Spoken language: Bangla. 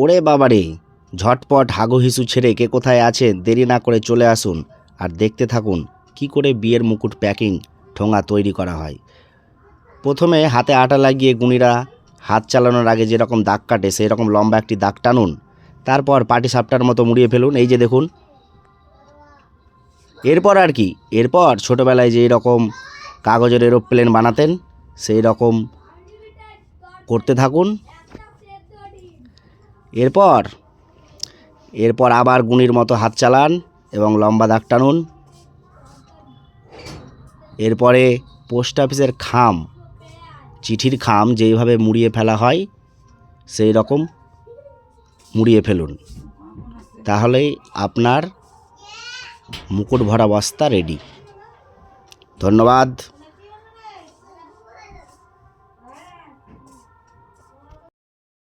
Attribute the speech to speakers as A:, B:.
A: ওরে বাবারে, ঝটপট হাগু হিসু ছেড়ে কে কোথায় আছেন? দেরি না করে চলে আসুন আর দেখতে থাকুন কি করে বিয়ের মুকুট প্যাকিং ঠোঙা তৈরি করা হয়। প্রথমে হাতে আটা লাগিয়ে গুণিরা হাত চালানোর আগে যেরকম দাগ কাটে সেই রকম লম্বা একটি দাগ টানুন। তারপর পাটি সাপটার মতো মুড়িয়ে ফেলুন। এই যে দেখুন। এরপর আর কি? এরপর ছোটোবেলায় যে রকম কাগজের এরোপ্লেন বানাতেন, সেই রকম করতে থাকুন। এরপর এরপর আবার গুণির মতো হাত চালান এবং লম্বা দাগ টানুন। এরপরে পোস্ট অফিসের খাম, চিঠির খাম যেইভাবে মুড়িয়ে ফেলা হয়, সেই রকম মুড়িয়ে ফেলুন। তাহলেই আপনার মুকুট ভরা বস্তা রেডি ধন্যবাদ।